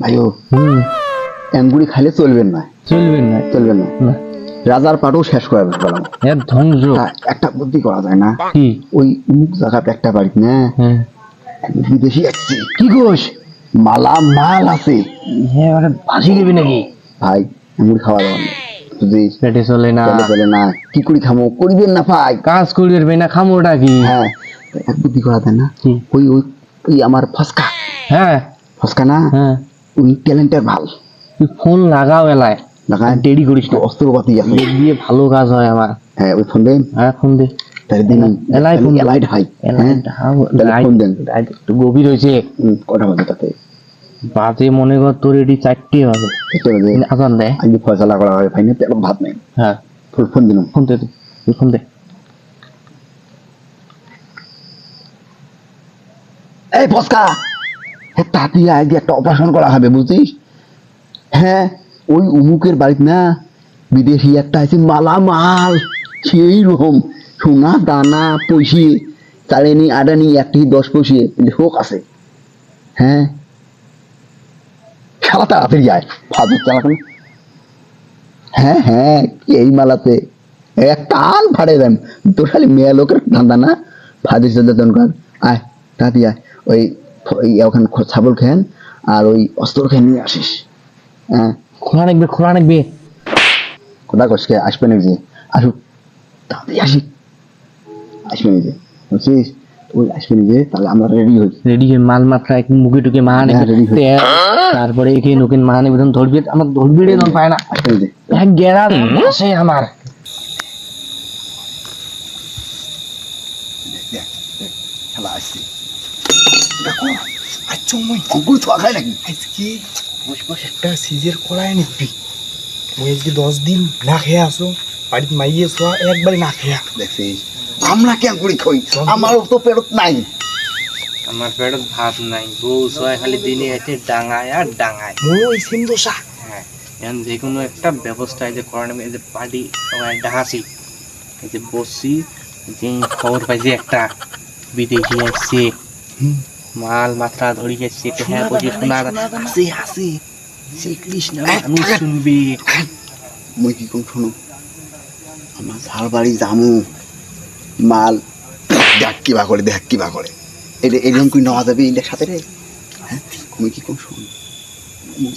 ভাইও। হুম। খাইলে চলবেন না। চলবে না। চলবেন না। রাজার পাটও শেষ করে ফেলাম ধ্বংস। একটা বুদ্ধি করা যায় না। কি? ওই মুখ একটা বাড়ি না? হ্যাঁ। বিদেশি আসছে কি গোস মালা মাল আছে। হ্যাঁ দিবি নাকি? ভাই খাওয়া দাওয়া বুঝিস পেটে চলে না। চলে না কি করি খামো? করিবেন না ভাই। কাজ করবে না খামোটা কি? হ্যাঁ। এক বুদ্ধি করা যায় না। ওই ওই ওই আমার ফসকা। হ্যাঁ। ফসকা না? হ্যাঁ। ওই ট্যালেন্টের ভালো তুই ফোন লাগাও এলায়। দেখায় দেরি করিস না। অস্ত্রপাতি আছে লেগ দিয়ে ভালো কাজ হয় আমার। হ্যাঁ ওই ফোন দেন হ্যাঁ ফোন দে। তাহলে দিন। এলাই ফোন দে। এলাইট হাই হ্যাঁ? তাহলে ফোন দেন। একটু গভীর হয়েছে। কটা বাজে তাতে? বাজে মনে কর তোর এটি চারটে হবে চারটে বাজে? আজান দেয় আজকে ফয়সালা করা হয় ভাই না তেল ভাত নেই। হ্যাঁ। ফুল ফোন দিলাম। ফোন দে তুই। তুই ফোন দে। এই ফসকা তাড়াতাড়ি আগে একটা অপারেশন করা হবে, বুঝছিস? হ্যাঁ ওই উমুকের বাড়িতে না বিদেশি একটা আছে, মালামাল। সেই রকম। সোনা, দানা, পয়সি আডানি একটি দশ পয়সি শোক আছে। হ্যাঁ। খেলা তাড়াতাড়ি যায় হ্যাঁ হ্যাঁ এই মালাতে। এক টান ফাড়ে দেন। তোর খালি মেয়ে লোকের ধান্দা না? আয়, তাড়াতাড়ি আয়। ওই ওখানে ছাগল খেন আর ওই অস্ত্র খেয়ে নিয়ে আসিস। হ্যাঁ? খোলা রাখবে খোলা রাখবে। কোথা কষকে আসবে না যে আসুক। তাড়াতাড়ি আসি। আসবে না যে বুঝছিস? ওই আসবে না যে তাহলে আমরা রেডি হই। রেডি হয়ে মাল মাত্রা এক মুখে টুকে মা হ্যাঁ। নেবে তারপরে একে নোকেন মা নেবে তখন ধরবি। আমার ধরবি রে তখন পায় না। আসবে যে এক গেরা আসে আমার। খেলা আসছে। দেখো আচ্ছা মই ছোয়া খায় নাকি? আজকে বস বস একটা সিজের করায় নিবি মই আজকে দশ দিন না খেয়ে আসো বাড়িতে মাইয়ে শোয়া একবারে না খেয়া দেখছিস? আমরা কেন করি খই? আমারও তো পেরত নাই। আমার পেটত ভাত নাই। বউ সবাই খালি দিনে ডাঙায় আর ডাঙায়। মই ওই সেম দোষা। হ্যাঁ এখন যে কোনো একটা ব্যবস্থা এই যে করার নামে এই যে ডাকাছি এই যে বসছি যে খবর পাই যে একটা বিদেশি আসছে হুম। মাল মাত্রা ধরি যাচ্ছে হ্যাঁ বলছি শোনা হাসি হাসি। শ্রীকৃষ্ণ মানুষ থাকেন। শুনবি। মই কি কম শোনো? আমার ঝাল বাড়ি জামু। মাল দেখ কিবা করে দেখ কিবা করে। এটা এরকম কি নেওয়া যাবে এটার সাথে রে? হ্যাঁ মই কি কম শোন?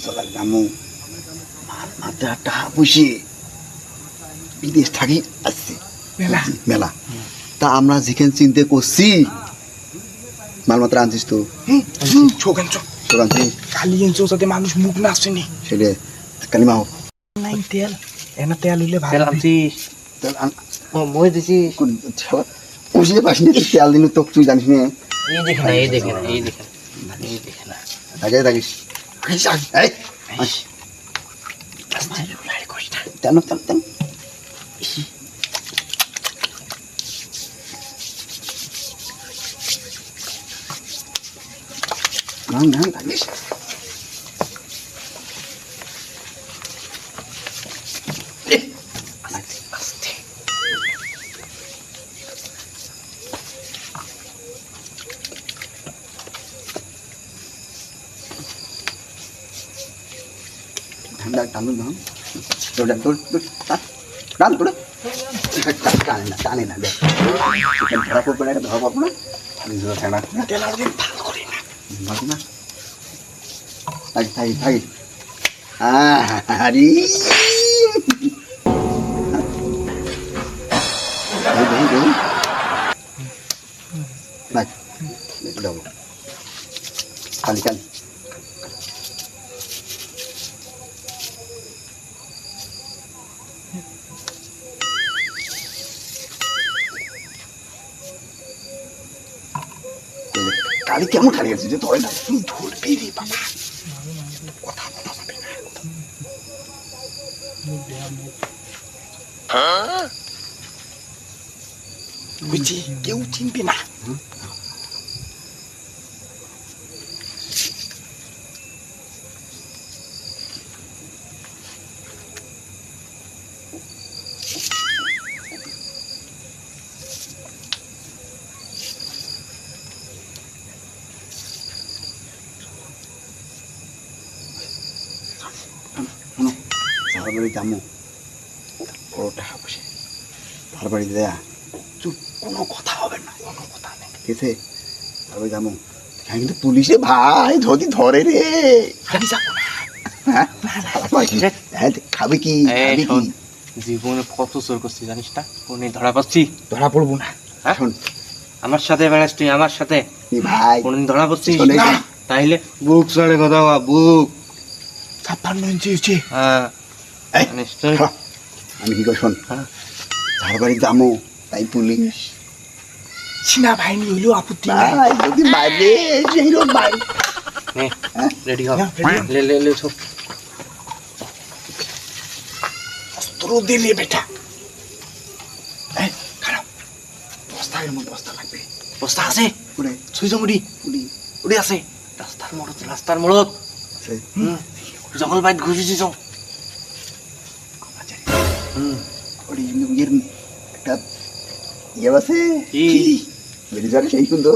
চলা জামু। মাল মাত্রা টাকা পুষি বিদেশ থাকি আসছে। মেলা। মেলা। তা আমরা যেখানে চিনতে করছি মাল মাত্রা আনছিস তো ছোকান চোখ আনছিস কালি এনছো যাতে মানুষ মুখ না আসেনি সেটা কালিমা হোক। নাই তেল এনা তেল হইলে ভালো। পেলাম চিস তাহলে আন- মই দিছি। বুঝতে পারিস না তেল দিন তো তুই জানিস না? এই দেখে না এই দেখে না এই দেখে না এই দেখে না। থাকে থাকিস। এই, আস। তেন তেন তেন না না থাকিস ঠান্ডা টানো না তোর তোর তোর টান তোর টানে না টানে না দেখ চিকেন ধরা পড়বে না ধরা পড়বে না আমি ধরা থাকে না তেল আর দিন ভালো করে না ভালো না থাকি থাকি থাকি আরে দেখি দেখি দেখ দেবো খালি খালি কালি কেমন খালি আছে যে ধরে না তুই ধরবি রে বাবা কথা বলা যাবে না বুঝছি কেউ চিনবে না বাড়ি বড় টাকা পয়সা ধার বাড়ি দেয়া চুপ কোনো কথা হবে না। কোনো কথা নেই। ঠিক আছে? ধার বাড়ি যাব হ্যাঁ কিন্তু পুলিশে ভাই যদি ধরে রে। আমি যাব না। হ্যাঁ? হ্যাঁ, খাবে কি? খাবে কি? জীবনে কত চোর করছি জানিস না? কোনে ধরা পাচ্ছি ধরা পড়ব না। হ্যাঁ? শোন। আমার সাথে বেড়াস তুই আমার সাথে। ভাই। কোনদিন ধরা পড়ছিস। তাইলে বুক চড়ে কথা বুক। ছাপ্পান্ন ইঞ্চি হ্যাঁ। আমি কি করি শোন। হ্যাঁ। ধার বাড়ি যাব তাই পুলিশ। চীনা বাহিনী হইলেও আপত্তি নাই। ভাই যদি বাইরে নে হ্যাঁ? রেডি হ হ্যাঁ, ready হ। লে লে লে সব অস্ত্র দিলে বেটা। খারাপ। বস্তা এর মধ্যে বস্তা লাগবে। বস্তা আছে? পুরে সুইজমুড়ি পুরি উড়ে। আছে। রাস্তার মোড়ত রাস্তার মোড়ত আছে। হুম। জঙ্গল বাইত ঘুষেছি যাও হুম ইয়ের একটা ইয়ে আছে কি? সেই সুন্দর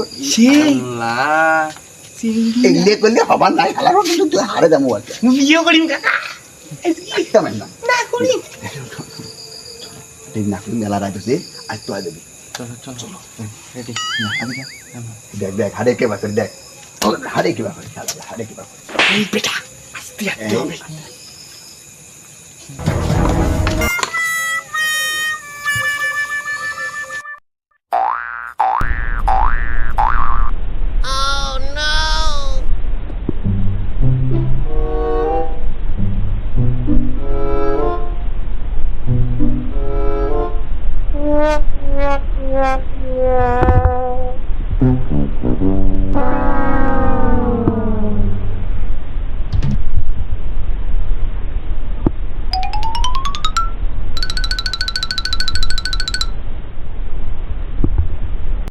এগুলো করলে হবার নাই খেলার কিন্তু তুই হারে যাব আর বিয়ে করিম কাকা না না না করি মেলা রাত হচ্ছে আজ তো আজ চলো চলো চলো রেডি না, আগে যা। দেখ দেখ হারে কে বাকরি দেখ হারে কে বাকরি হারে কে বাকরি বেটা আস্তে আস্তে হবে